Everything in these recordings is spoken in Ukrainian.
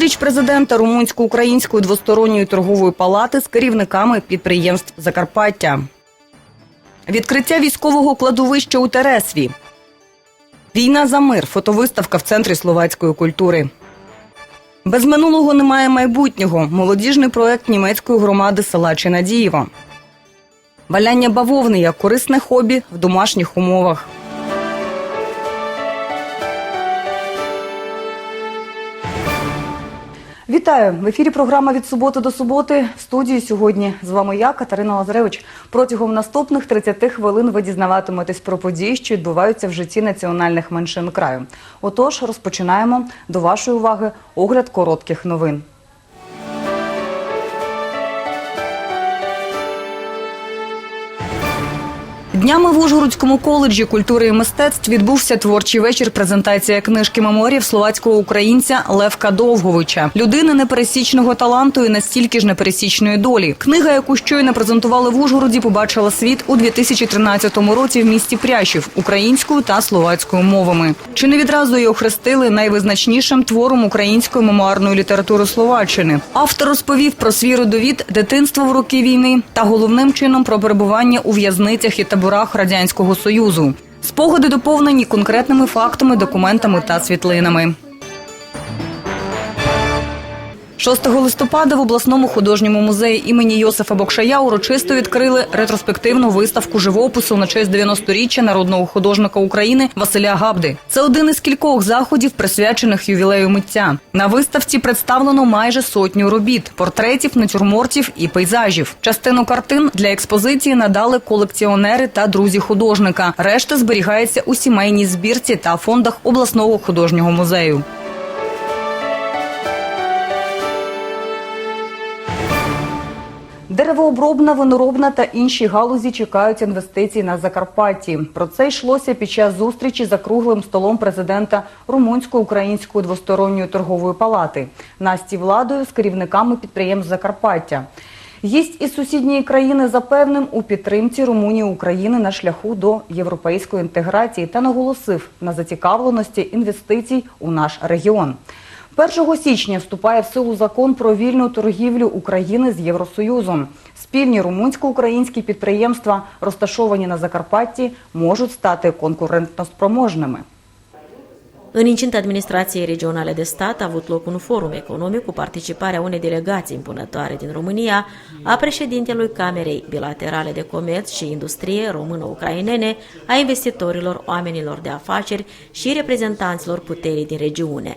Зустріч президента румунсько-української двосторонньої торгової палати з керівниками підприємств Закарпаття. Відкриття військового кладовища у Тересві. Війна за мир. Фотовиставка в центрі словацької культури. Без минулого немає майбутнього. Молодіжний проект німецької громади села Чинадієво. Валяння бавовни як корисне хобі в домашніх умовах. Вітаю в ефірі. Програма від суботи до суботи. В студії сьогодні з вами я, Катерина Лазаревич. Протягом наступних 30 хвилин ви дізнаватиметесь про події, що відбуваються в житті національних меншин краю. Отож, розпочинаємо до вашої уваги огляд коротких новин. Днями в Ужгородському коледжі культури і мистецтв відбувся творчий вечір. Презентація книжки меморів словацького українця Левка Довговича, людини непересічного таланту і настільки ж непересічної долі. Книга, яку щойно презентували в Ужгороді, побачила світ у 2013 році в місті Прящів українською та словацькою мовами. Чи не відразу її охрестили найвизначнішим твором української мемуарної літератури Словаччини? Автор розповів про свій родовід, дитинство в роки війни та головним чином про перебування у в'язницях і таборах радянського союзу. Спогади доповнені конкретними фактами, документами та світлинами. 6 листопада в обласному художньому музеї імені Йосифа Бокшая урочисто відкрили ретроспективну виставку живопису на честь 90-річчя народного художника України Василя Габди. Це один із кількох заходів, присвячених ювілею митця. На виставці представлено майже сотню робіт, портретів, натюрмортів і пейзажів. Частину картин для експозиції надали колекціонери та друзі художника. Решта зберігається у сімейній збірці та фондах обласного художнього музею. Деревообробна, виноробна та інші галузі чекають інвестицій на Закарпатті. Про це йшлося під час зустрічі за круглим столом президента румунсько-української двосторонньої торгової палати Насті Владою з керівниками підприємств Закарпаття. Гість із сусідньої країни запевнив у підтримці Румунії України на шляху до європейської інтеграції та наголосив на зацікавленості інвестицій у наш регіон. 1 січня вступає в силу закон про вільну торгівлю України з Євросоюзом. Спільні румунсько-українські підприємства, розташовані на Закарпатті, можуть стати конкурентноспроможними. În incinta administrației regionale de stat a avut loc un forum economic cu participarea unei delegații impunătoare din România, a președintelui Camerei Bilaterale de Comerț și Industrie română-ucrainene, a investitorilor, oamenilor de afaceri și reprezentanților puterii din regiune.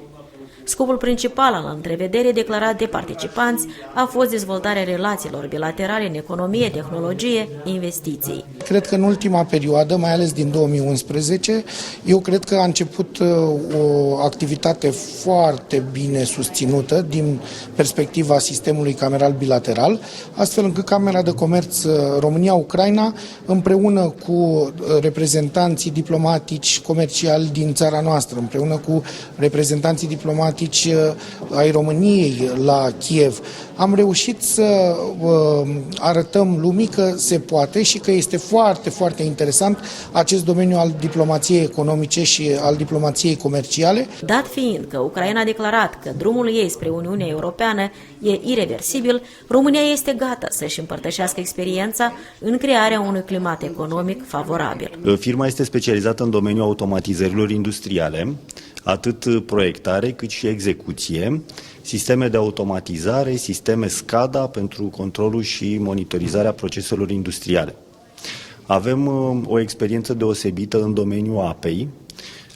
Scopul principal al întrevederii declarat de participanți a fost dezvoltarea relațiilor bilaterale în economie, tehnologie, investiții. Cred că în ultima perioadă, mai ales din 2011, eu cred că a început uh, o activitate foarte bine susținută din perspectiva sistemului cameral bilateral, astfel încât Camera de Comerț uh, România-Ucraina, împreună cu uh, reprezentanții diplomatici comerciali din țara noastră, împreună cu reprezentanții diplomatici ai României la Kiev, am reușit să uh, arătăm lumii că se poate și că este foarte, foarte interesant acest domeniu al diplomației economice și al diplomației comerciale. Dat fiind că Ucraina a declarat că drumul ei spre Uniunea Europeană e irreversibil, România este gata să-și împărtășească experiența în crearea unui climat economic favorabil. Firma este specializată în domeniul automatizărilor industriale, atât proiectare cât și execuție, sisteme de automatizare, sisteme SCADA pentru controlul și monitorizarea proceselor industriale. Avem uh, o experiență deosebită în domeniul apei,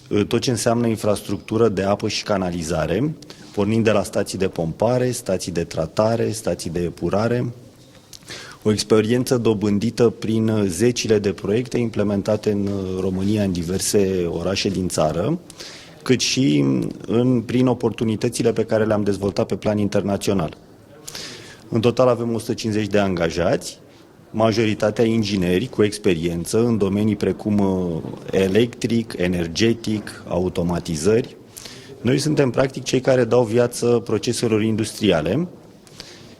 uh, tot ce înseamnă infrastructură de apă și canalizare, pornind de la stații de pompare, stații de tratare, stații de epurare, o experiență dobândită prin zecile de proiecte implementate în România în diverse orașe din țară, cât și în, prin oportunitățile pe care le-am dezvoltat pe plan internațional. În total avem 150 de angajați, majoritatea ingineri cu experiență în domenii precum uh, electric, energetic, automatizări. Noi suntem practic cei care dau viață proceselor industriale,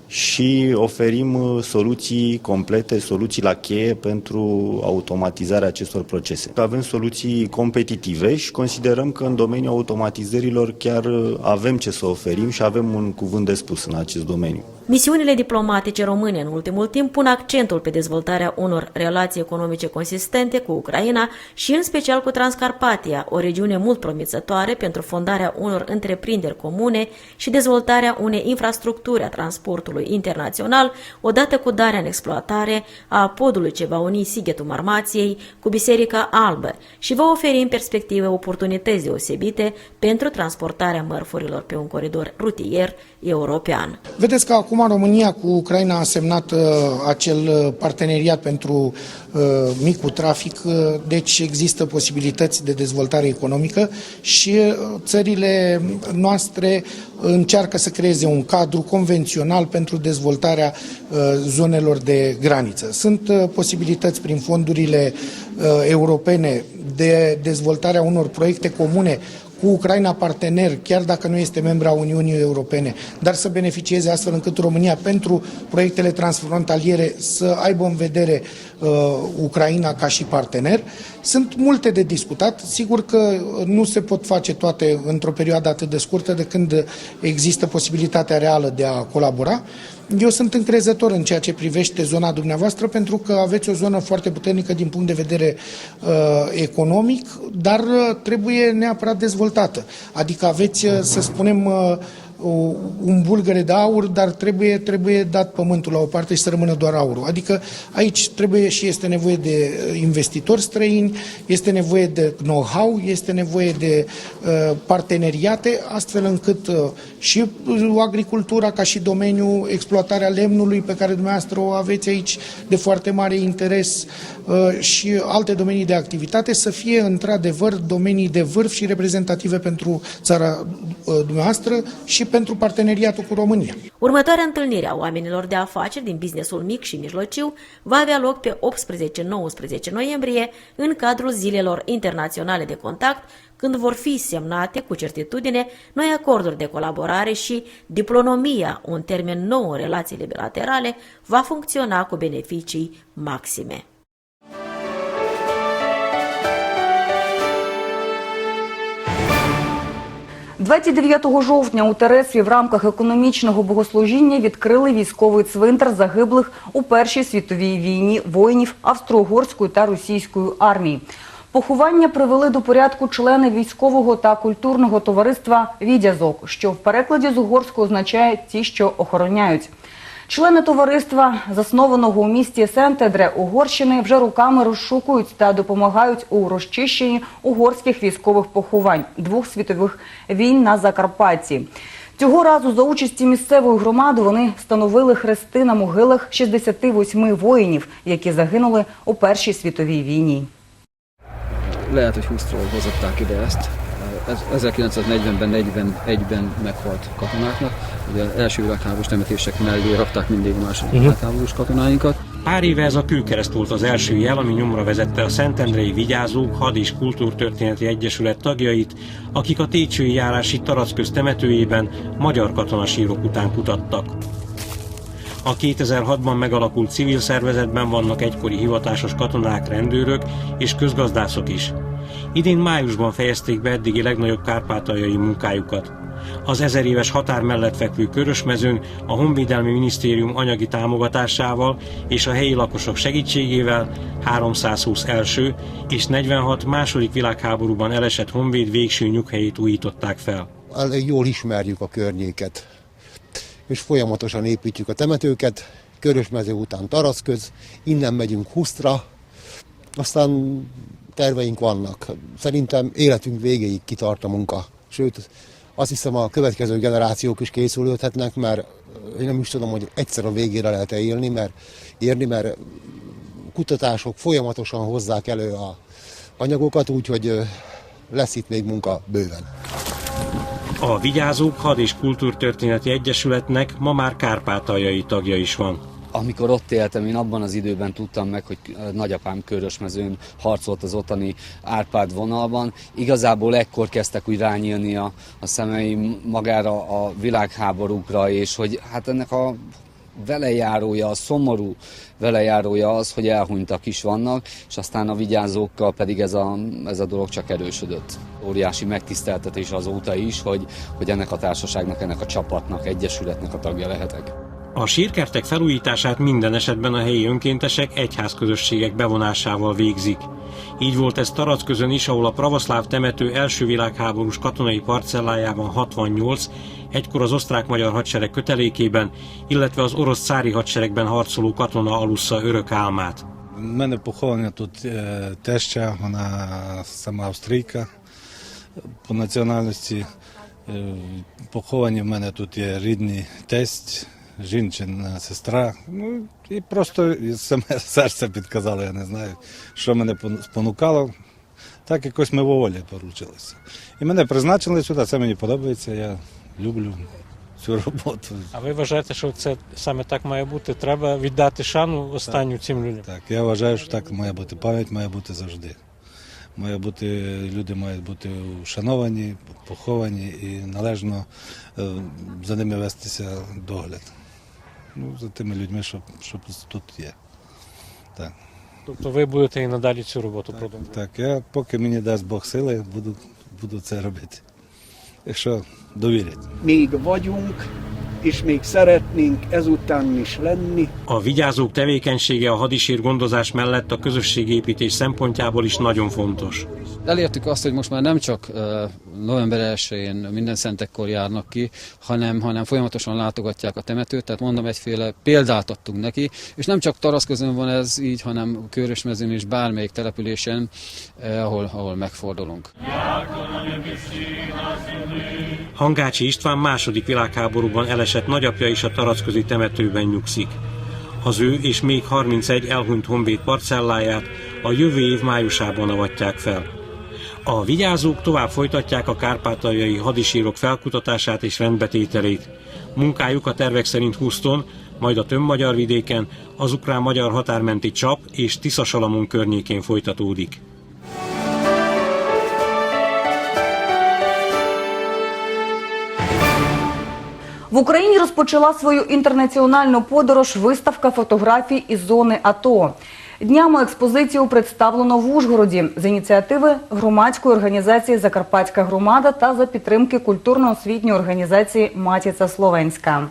și oferim uh, soluții complete, soluții la cheie pentru automatizarea acestor procese. Avem soluții competitive și considerăm că în domeniul automatizărilor chiar uh, avem ce să oferim și avem un cuvânt de spus în acest domeniu. Misiunile diplomatice române în ultimul timp pun accentul pe dezvoltarea unor relații economice consistente cu Ucraina și în special cu Transcarpatia, o regiune mult promițătoare pentru fondarea unor întreprinderi comune și dezvoltarea unei infrastructuri a transportului internațional, odată cu darea în exploatare a podului ce va uni Sighetul Marmației cu Biserica Albă și va oferi în perspective oportunități deosebite pentru transportarea mărfurilor pe un coridor rutier european. Vedeți că acum România cu Ucraina a semnat uh, acel uh, parteneriat pentru uh, micul trafic, uh, deci există posibilități de dezvoltare economică și uh, țările noastre încearcă să creeze un cadru convențional pentru dezvoltarea uh, zonelor de graniță. Sunt uh, posibilități prin fondurile uh, europene de dezvoltarea unor proiecte comune cu Ucraina partener, chiar dacă nu este membra Uniunii Europene, dar să beneficieze astfel încât România pentru proiectele transfrontaliere să aibă în vedere uh, Ucraina ca și partener. Sunt multe de discutat. Sigur că nu se pot face toate într-o perioadă atât de scurtă de când există posibilitatea reală de a colabora. Eu sunt încrezător în ceea ce privește zona dumneavoastră pentru că aveți o zonă foarte puternică din punct de vedere uh, economic, dar uh, trebuie neapărat dezvoltată. Adică aveți, uh, să spunem, uh, o- un bulgăre de aur, dar trebuie, trebuie dat pământul la o parte și să rămână doar aurul. Adică aici trebuie și este nevoie de uh, investitori străini, este nevoie de know-how, este nevoie de uh, parteneriate, astfel încât uh, și uh, agricultura ca și domeniu, exploatarea lemnului pe care dumneavoastră o aveți aici de foarte mare interes uh, și alte domenii de activitate să fie într-adevăr domenii de vârf și reprezentative pentru țara uh, dumneavoastră și pentru parteneriatul cu România. Următoarea întâlnire a oamenilor de afaceri din businessul mic și mijlociu va avea loc pe 18-19 noiembrie în cadrul Zilelor Internaționale de Contact, când vor fi semnate cu certitudine noi acorduri de colaborare și diplonomia, un termen nou în relațiile bilaterale, va funcționa cu beneficii maxime. 29 жовтня у Тересві в рамках економічного богослужіння відкрили військовий цвинтар загиблих у Першій світовій війні воїнів австро-угорської та російської армії. Поховання привели до порядку члени військового та культурного товариства «Відязок», що в перекладі з угорського означає «ті, що охороняють». Члени товариства, заснованого у місті Сентедре Угорщини, вже руками розшукують та допомагають у розчищенні угорських військових поховань двох світових війн на Закарпатті. Цього разу за участі місцевої громади вони встановили хрести на могилах 68 воїнів, які загинули у Першій світовій війні. Lehet, hogy 20-ról hozották ide ezt. Ez- 1940-ben, 41-ben meghalt katonáknak. Ugye az első világháborús temetések mellé rakták mindig a második világháborús katonáinkat. Pár éve ez a kőkereszt volt az első jel, ami nyomra vezette a Szentendrei Vigyázók Had- és Kultúrtörténeti Egyesület tagjait, akik a Técsői járási Taracköz temetőjében magyar katonasírok után kutattak. A 2006-ban megalakult civil szervezetben vannak egykori hivatásos katonák, rendőrök és közgazdászok is. Idén májusban fejezték be eddigi legnagyobb kárpátaljai munkájukat. Az ezer éves határ mellett fekvő Körösmezőn a Honvédelmi Minisztérium anyagi támogatásával és a helyi lakosok segítségével 320 első és 46 második világháborúban elesett honvéd végső nyughelyét újították fel. elég jól ismerjük a környéket, és folyamatosan építjük a temetőket, Körösmező után Taraszköz, innen megyünk Husztra, aztán terveink vannak. Szerintem életünk végéig kitart a munka. Sőt, azt hiszem a következő generációk is készülődhetnek, mert én nem is tudom, hogy egyszer a végére lehet-e élni, mert, érni, mert kutatások folyamatosan hozzák elő a anyagokat, úgyhogy lesz itt még munka bőven. A Vigyázók Had- és Kultúrtörténeti Egyesületnek ma már kárpátaljai tagja is van. amikor ott éltem, én abban az időben tudtam meg, hogy nagyapám Körösmezőn harcolt az ottani Árpád vonalban. Igazából ekkor kezdtek úgy rányílni a, a szemeim magára a világháborúkra, és hogy hát ennek a velejárója, a szomorú velejárója az, hogy elhunytak is vannak, és aztán a vigyázókkal pedig ez a, ez a dolog csak erősödött. Óriási megtiszteltetés azóta is, hogy, hogy ennek a társaságnak, ennek a csapatnak, egyesületnek a tagja lehetek. A sírkertek felújítását minden esetben a helyi önkéntesek, egyházközösségek bevonásával végzik. Így volt ez Taracközön is, ahol a pravaszláv temető első világháborús katonai parcellájában 68, egykor az osztrák-magyar hadsereg kötelékében, illetve az orosz cári hadseregben harcoló katona alussza örök álmát. У мене поховання тут е, теща, вона сама австрійка по національності. Е, Поховані в мене тут є рідний тесть, жінчина сестра. Ну і просто саме серце підказало, я не знаю, що мене пон- спонукало. Так якось ми волі поручилися. І мене призначили сюди, це мені подобається, я люблю цю роботу. А ви вважаєте, що це саме так має бути? Треба віддати шану останню цим людям? Так, я вважаю, що так має бути. Пам'ять має бути завжди. Має бути, люди мають бути вшановані, поховані і належно е, за ними вестися догляд. Ну, за тими людьми, що, що тут є. Так, Тобто ви будете і надалі цю роботу продовжувати? так, я поки мені дасть Бог сили, буду, буду це робити. Якщо довірять. még vagyunk, és még szeretnénk ezután is lenni. A vigyázók tevékenysége a hadisír gondozás mellett a közösségépítés szempontjából is nagyon fontos. Elértük azt, hogy most már nem csak november 1-én minden szentekkor járnak ki, hanem, hanem folyamatosan látogatják a temetőt, tehát mondom, egyféle példát adtunk neki, és nem csak Taraszközön van ez így, hanem Körösmezőn és bármelyik településen, ahol, ahol megfordulunk. Hangácsi István második világháborúban elesett nagyapja is a taracközi temetőben nyugszik. Az ő és még 31 elhunyt honvéd parcelláját a jövő év májusában avatják fel. A vigyázók tovább folytatják a kárpátaljai hadisírok felkutatását és rendbetételét. Munkájuk a tervek szerint Huszton, majd a tömbmagyar vidéken, az ukrán-magyar határmenti Csap és Tiszasalamon környékén folytatódik. В Україні розпочала свою інтернаціональну подорож виставка фотографій із зони АТО. Днями експозицію представлено в Ужгороді з ініціативи громадської організації Закарпатська громада та за підтримки культурно-освітньої організації Матіця Словенська.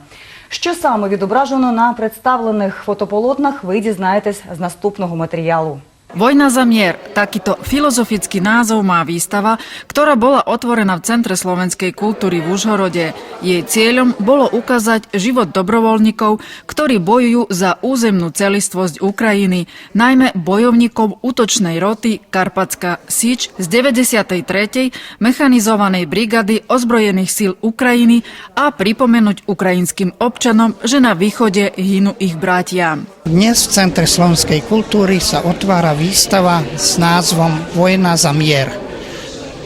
Що саме відображено на представлених фотополотнах, ви дізнаєтесь з наступного матеріалу. Vojna za mier, takýto filozofický názov má výstava, ktorá bola otvorená v Centre slovenskej kultúry v Užhorode. Jej cieľom bolo ukázať život dobrovoľníkov, ktorí bojujú za územnú celistvosť Ukrajiny, najmä bojovníkov útočnej roty Karpatská Sič z 93. mechanizovanej brigady ozbrojených síl Ukrajiny a pripomenúť ukrajinským občanom, že na východe hynú ich bratia. Dnes v Centre slovenskej kultúry sa otvára výstava s názvom Vojna za mier.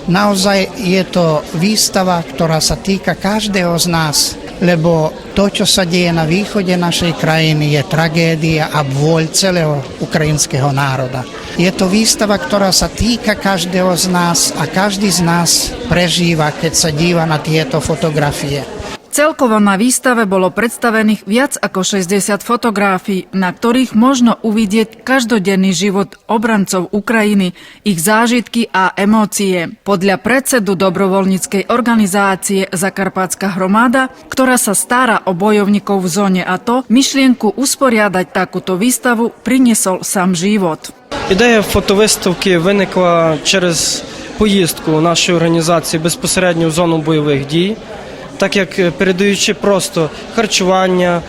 Naozaj je to výstava, ktorá sa týka každého z nás, lebo to, čo sa deje na východe našej krajiny, je tragédia a vôľ celého ukrajinského národa. Je to výstava, ktorá sa týka každého z nás a každý z nás prežíva, keď sa díva na tieto fotografie. Celkovo na výstave bolo predstavených viac ako 60 fotografií, na ktorých možno uvidieť každodenný život obrancov Ukrajiny, ich zážitky a emócie. Podľa predsedu dobrovoľníckej organizácie Zakarpátska hromada, ktorá sa stará o bojovníkov v zóne ATO, myšlienku usporiadať takúto výstavu priniesol sám život. Ідея фотовиставки виникла через поїздку нашої організації безпосередньо в зону бойових дій, Так як е, передаючи просто харчування,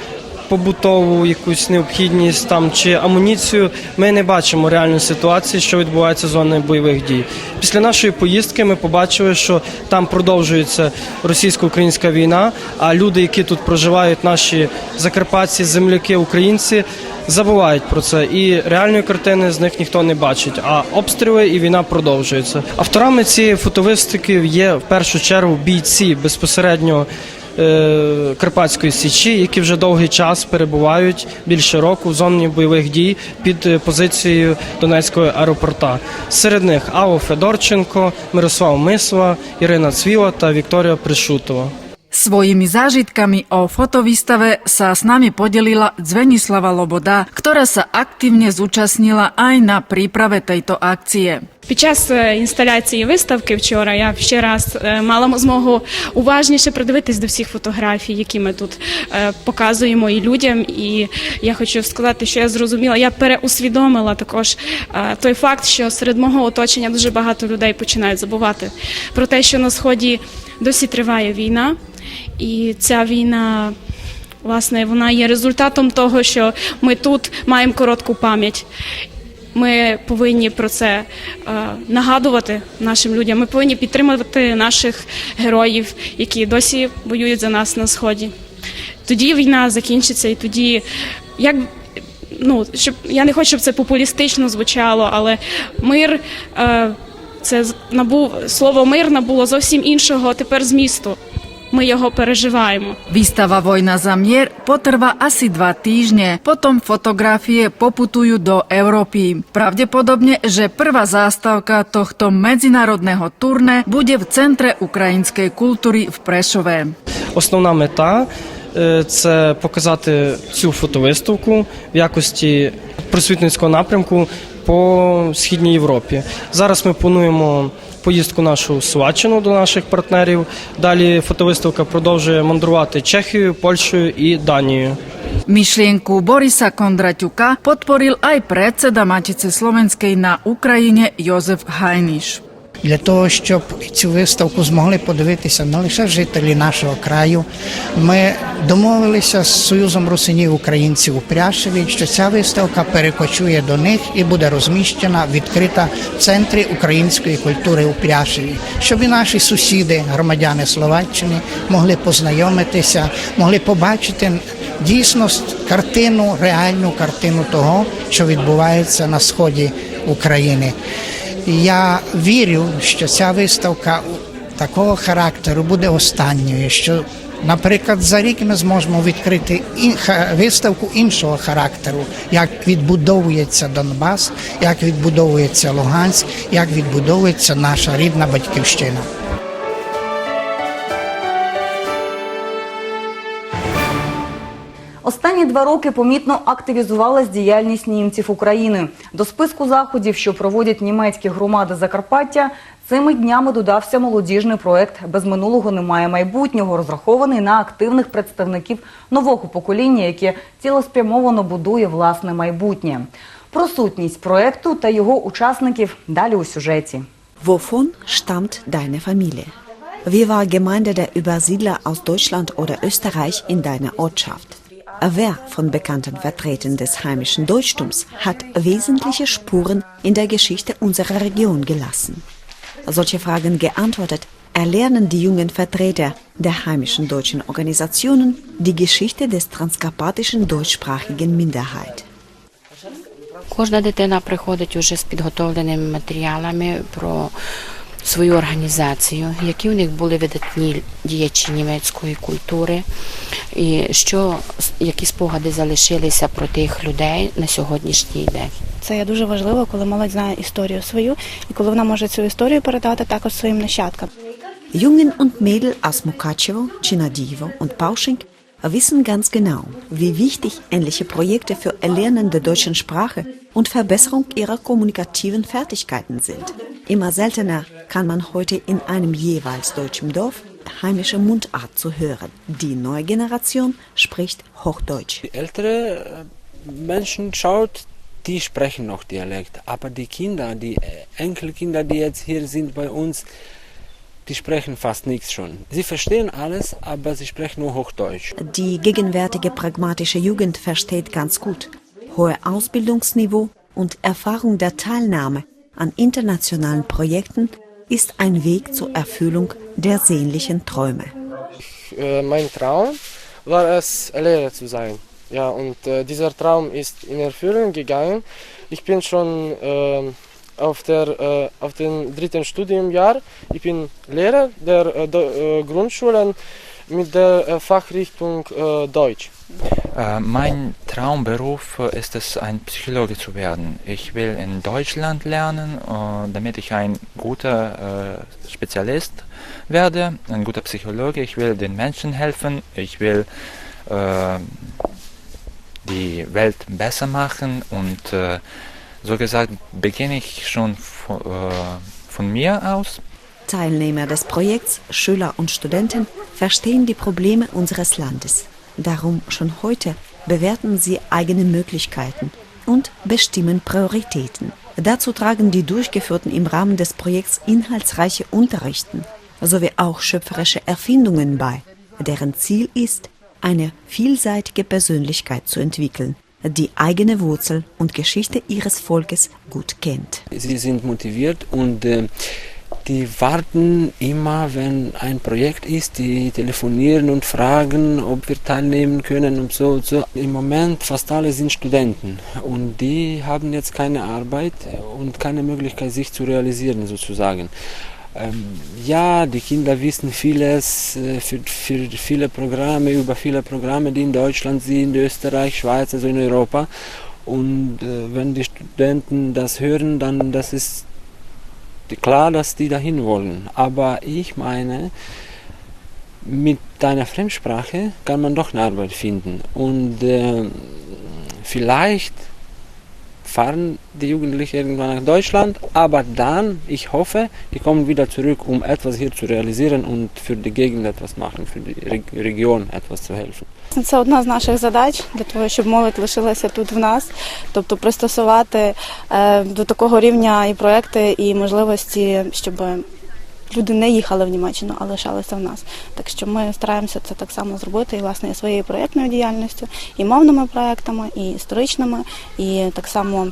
побутову якусь необхідність там чи амуніцію, ми не бачимо реальної ситуації, що відбувається в зоні бойових дій. Після нашої поїздки ми побачили, що там продовжується російсько-українська війна, а люди, які тут проживають, наші закарпатці, земляки, українці, забувають про це. І реальної картини з них ніхто не бачить. А обстріли і війна продовжується. Авторами цієї фотовиставки є в першу чергу бійці безпосередньо. Е, Карпатської січі, які вже довгий час перебувають більше року в зоні бойових дій під е, позицією Донецького аеропорта. Серед них Ао Федорченко, Мирослав Мисова, Ірина Цвіла та Вікторія Пришутова. Svojimi zážitkami o fotovýstave sa s nami podelila Zvenislava Loboda, ktorá sa aktívne zúčastnila aj na príprave tejto akcie. Під час інсталяції виставки вчора я ще раз мала змогу уважніше придивитись до всіх фотографій, які ми тут показуємо і людям. І я хочу сказати, що я зрозуміла, я переусвідомила також е, той факт, що серед мого оточення дуже багато людей починають забувати про те, що на сході досі триває війна, і ця війна. Власне, вона є результатом того, що ми тут маємо коротку пам'ять. Ми повинні про це е, нагадувати нашим людям. Ми повинні підтримувати наших героїв, які досі воюють за нас на сході. Тоді війна закінчиться, і тоді як ну щоб я не хочу, щоб це популістично звучало, але мир. Е, це набув слово мир набуло зовсім іншого тепер змісту. Ми його переживаємо. Výstava Vojna za mier potrvá asi dva týždne, potom fotografie poputujú do Európy. Pravdepodobne, že prvá zástavka tohto medzinárodného turné bude v Centre ukrajinskej kultúry v Prešove. Основна мета е, це показати цю фотовиставку в якості просвітницького напрямку по східній Європі. Зараз ми плануємо поїздку нашу в до наших партнерів. Далі фотовиставка продовжує мандрувати Чехією, Польщею і Данією. Myšlienku Borisa Kondraťuka podporil aj predseda Matice Slovenskej na Ukrajine Jozef Hajniš. Для того, щоб цю виставку змогли подивитися не лише жителі нашого краю, ми домовилися з Союзом русинів українців у Пряшеві, що ця виставка перекочує до них і буде розміщена, відкрита в центрі української культури у Пряшеві, щоб і наші сусіди, громадяни Словаччини, могли познайомитися, могли побачити дійсно картину, реальну картину того, що відбувається на сході України. Я вірю, що ця виставка такого характеру буде останньою. Що, наприклад, за рік ми зможемо відкрити виставку іншого характеру, як відбудовується Донбас, як відбудовується Луганськ, як відбудовується наша рідна батьківщина. Останні два роки помітно активізувалась діяльність німців України. До списку заходів, що проводять німецькі громади Закарпаття, цими днями додався молодіжний проект Без минулого немає майбутнього, розрахований на активних представників нового покоління, яке цілеспрямовано будує власне майбутнє. Про сутність проекту та його учасників далі у сюжеті. Wovon stammt deine Familie? Wie war Gemeinde der Übersiedler aus Deutschland oder Österreich in deiner Ortschaft? Wer von bekannten Vertretern des heimischen Deutschtums hat wesentliche Spuren in der Geschichte unserer Region gelassen? Solche Fragen geantwortet, erlernen die jungen Vertreter der heimischen deutschen Organisationen die Geschichte des transkarpatischen deutschsprachigen Minderheit. Кожна дитина приходить уже з підготовленими матеріалами про свою організацію, які у них були видатні діячі німецької культури, і що які спогади залишилися про тих людей на сьогоднішній день. Це є дуже важливо, коли молодь знає історію свою і коли вона може цю історію передати також своїм нащадкам. Jungen und Mädel aus Mukachevo, Chinadivo und Pausching wissen ganz genau, wie wichtig ähnliche Projekte für Erlernen der deutschen Sprache und Verbesserung ihrer kommunikativen Fertigkeiten sind. Immer seltener kann man heute in einem jeweils deutschen Dorf heimische Mundart zu hören. Die neue Generation spricht Hochdeutsch. Die ältere äh, Menschen schaut, die sprechen noch Dialekt, aber die Kinder, die äh, Enkelkinder, die jetzt hier sind bei uns, die sprechen fast nichts schon. Sie verstehen alles, aber sie sprechen nur Hochdeutsch. Die gegenwärtige pragmatische Jugend versteht ganz gut. Hohe Ausbildungsniveau und Erfahrung der Teilnahme an internationalen Projekten ist ein Weg zur Erfüllung der sehnlichen Träume. Äh, mein Traum war es, Lehrer zu sein. Ja, und äh, dieser Traum ist in Erfüllung gegangen. Ich bin schon äh, auf, der, äh, auf dem dritten Studiumjahr. Ich bin Lehrer der äh, äh, Grundschulen mit der äh, Fachrichtung äh, Deutsch. Mein Traumberuf ist es, ein Psychologe zu werden. Ich will in Deutschland lernen, damit ich ein guter Spezialist werde, ein guter Psychologe. Ich will den Menschen helfen. Ich will die Welt besser machen und so gesagt beginne ich schon von, äh, von mir aus. Teilnehmer des Projekts, Schüler und Studenten, verstehen die Probleme unseres Landes. Darum schon heute bewerten sie eigene Möglichkeiten und bestimmen Prioritäten. Dazu tragen die Durchgeführten im Rahmen des Projekts inhaltsreiche Unterrichten sowie auch schöpferische Erfindungen bei, deren Ziel ist, eine vielseitige Persönlichkeit zu entwickeln, die eigene Wurzel und Geschichte ihres Volkes gut kennt. Sie sind motiviert und äh, die warten immer, wenn ein Projekt ist, die telefonieren und fragen, ob wir teilnehmen können und so und so. Im Moment fast alle sind Studenten und die haben jetzt keine Arbeit und keine Möglichkeit, sich zu realisieren sozusagen. Ähm, ja, die Kinder wissen vieles äh, für, für viele Programme, über viele Programme, die in Deutschland sind, Österreich, Schweiz, also in Europa. Und äh, wenn die Studenten das hören, dann das ist klar, dass die dahin wollen. Aber ich meine, mit deiner Fremdsprache kann man doch eine Arbeit finden. Und äh, vielleicht fahren die Jugendlichen irgendwann nach Deutschland, aber dann, ich hoffe, die kommen wieder zurück, um etwas hier zu realisieren und für die Gegend etwas machen, für die Re- Region etwas zu helfen. Це одна з наших задач для того, щоб молодь лишилася тут в нас, тобто пристосувати е, до такого рівня і проекти, і можливості, щоб люди не їхали в Німеччину, а лишалися в нас. Так що ми стараємося це так само зробити і власне своєю проєктною діяльністю, і мовними проектами, і історичними, і так само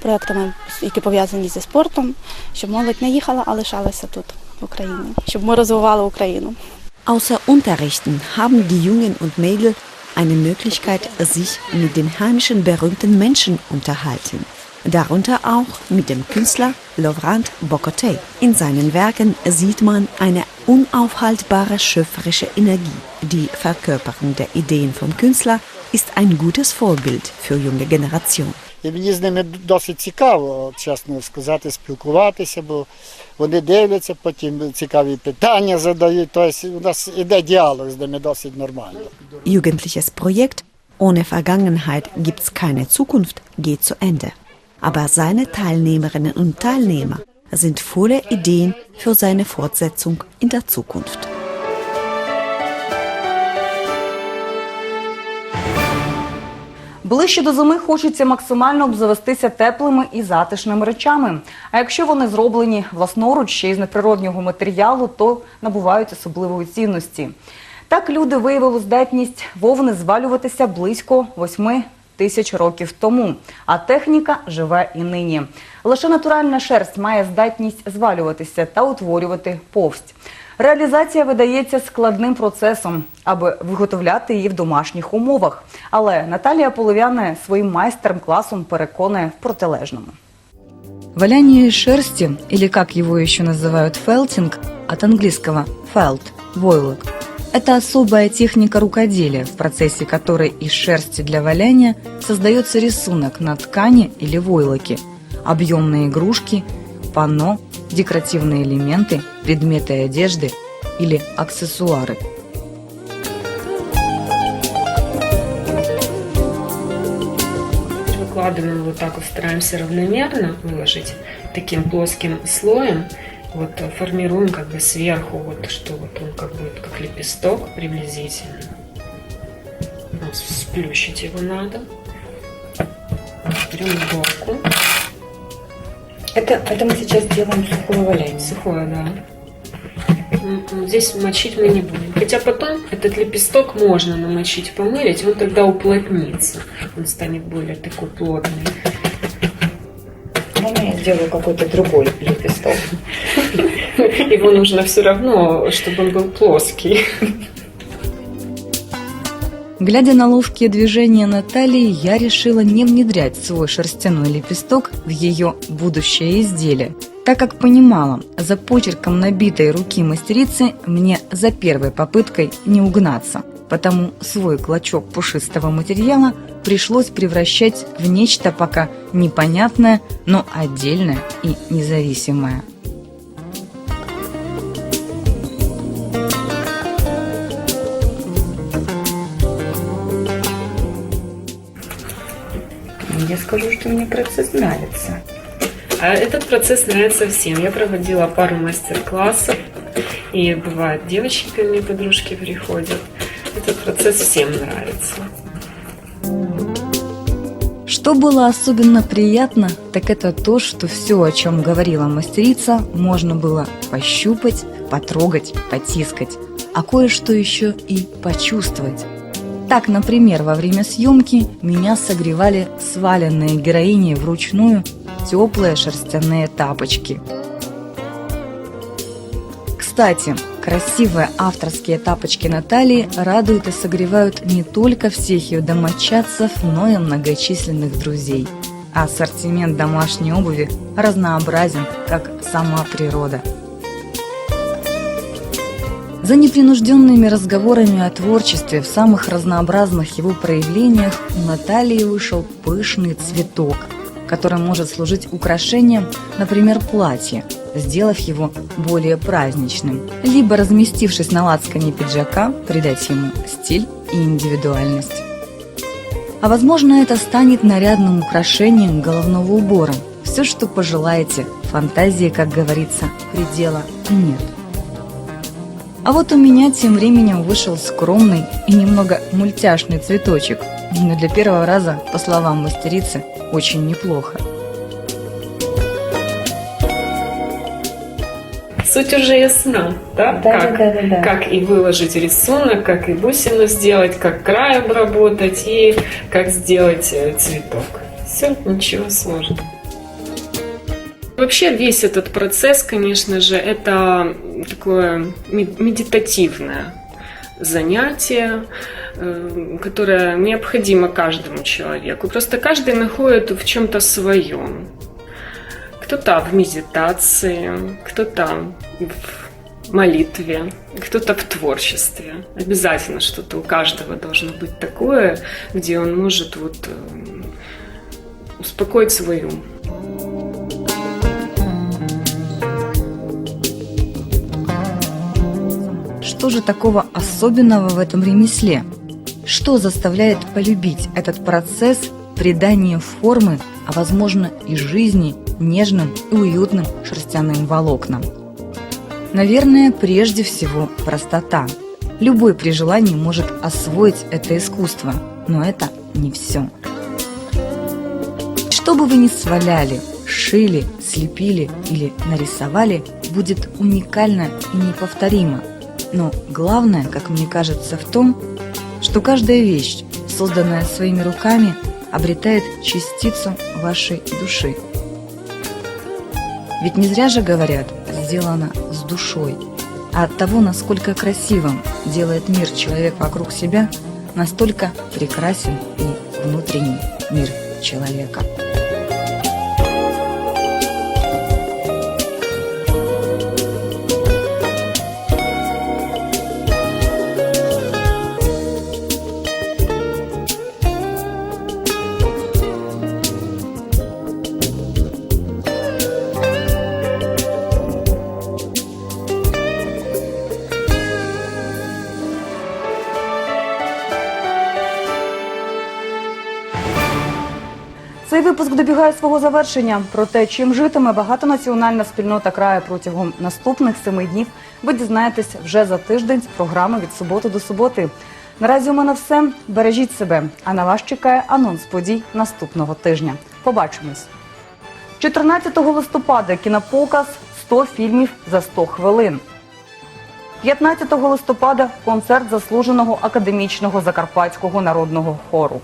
проектами, які пов'язані зі спортом, щоб молодь не їхала, а лишалася тут в Україні, щоб ми розвивали Україну. Außer Unterrichten haben die Jungen und Mädel eine Möglichkeit, sich mit den heimischen berühmten Menschen unterhalten. Darunter auch mit dem Künstler Laurent Boccoté. In seinen Werken sieht man eine unaufhaltbare schöpferische Energie. Die Verkörperung der Ideen vom Künstler ist ein gutes Vorbild für junge Generationen. І мені з ними досить цікаво, чесно сказати, спілкуватися, бо вони дивляться, потім цікаві питання задають. Тобто у нас іде діалог з ними досить нормально. Jugendliches Projekt Ohne Vergangenheit gibt's keine Zukunft geht zu Ende. Aber seine Teilnehmerinnen und Teilnehmer sind voller Ideen für seine Fortsetzung in der Zukunft. Ближче до зими хочеться максимально обзавестися теплими і затишними речами. А якщо вони зроблені власноруч ще й з неприроднього матеріалу, то набувають особливої цінності. Так люди виявили здатність вовни звалюватися близько восьми тисяч років тому, а техніка живе і нині. Лише натуральна шерсть має здатність звалюватися та утворювати повсть. Реалізація видається складним процесом, аби виготовляти її в домашніх умовах. Але Наталія Полов'яна своїм майстером-класом переконує в протилежному. Валяние шерсти, или как его еще называют фелтинг, от английского felt – войлок, это особая техника рукоделия, в процессе которой из шерсти для валяния создается рисунок на ткани или войлоке, объемные игрушки, панно, декоративные элементы, предметы одежды или аксессуары. Выкладываем вот так вот, стараемся равномерно выложить таким плоским слоем. Вот э, формируем как бы сверху, вот что вот он как будет как лепесток приблизительно. Сплющить его надо. Берем иголку. Это, это мы сейчас делаем сухое валяние. Сухое, да. Здесь мочить мы не будем. Хотя потом этот лепесток можно намочить, помылить, он тогда уплотнится. Он станет более такой плотный. Можно я сделаю какой-то другой лепесток? Его нужно все равно, чтобы он был плоский. Глядя на ловкие движения Натальи, я решила не внедрять свой шерстяной лепесток в ее будущее изделие, так как понимала, за почерком набитой руки мастерицы мне за первой попыткой не угнаться. потому свой клочок пушистого материала пришлось превращать в нечто пока непонятное, но отдельное и независимое. Скажу, что мне процесс нравится. А этот процесс нравится всем. Я проводила пару мастер-классов, и бывает девочки ко мне, подружки приходят. Этот процесс всем нравится. Что было особенно приятно, так это то, что все, о чем говорила мастерица, можно было пощупать, потрогать, потискать, а кое-что еще и почувствовать. Так, например, во время съемки меня согревали сваленные героини вручную теплые шерстяные тапочки. Кстати, красивые авторские тапочки Натальи радуют и согревают не только всех ее домочадцев, но и многочисленных друзей. Ассортимент домашней обуви разнообразен, как сама природа. За непринужденными разговорами о творчестве в самых разнообразных его проявлениях у Натальи вышел пышный цветок, который может служить украшением, например, платья, сделав его более праздничным, либо разместившись на лацкане пиджака, придать ему стиль и индивидуальность. А возможно, это станет нарядным украшением головного убора. Все, что пожелаете, фантазии, как говорится, предела нет. А вот у меня тем временем вышел скромный и немного мультяшный цветочек, но для первого раза, по словам мастерицы, очень неплохо. Суть уже ясна, да? Да, как, да, да, да, как и выложить рисунок, как и бусину сделать, как край обработать и как сделать э, цветок. Все, ничего сложного. Вообще весь этот процесс, конечно же, это такое мед- медитативное занятие, э, которое необходимо каждому человеку. Просто каждый находит в чем-то своем. Кто-то в медитации, кто-то в молитве, кто-то в творчестве. Обязательно что-то у каждого должно быть такое, где он может вот э, успокоить свой ум. Что же такого особенного в этом ремесле? Что заставляет полюбить этот процесс придания формы, а возможно и жизни нежным и уютным шерстяным волокнам? Наверное, прежде всего простота. Любой при желании может освоить это искусство, но это не все. Что бы вы ни сваляли, шили, слепили или нарисовали, будет уникально и неповторимо. Но главное, как мне кажется, в том, что каждая вещь, созданная своими руками, обретает частицу вашей души. Ведь не зря же говорят «сделано с душой», а от того, насколько красивым делает мир человек вокруг себя, настолько прекрасен и внутренний мир человека. Випуск добігає свого завершення. Про те, чим житиме багатонаціональна спільнота краю протягом наступних семи днів, ви дізнаєтесь вже за тиждень з програми від суботи до суботи. Наразі у мене все. Бережіть себе. А на вас чекає анонс подій наступного тижня. Побачимось. 14 листопада кінопоказ 100 фільмів за 100 хвилин. 15 листопада концерт заслуженого академічного закарпатського народного хору.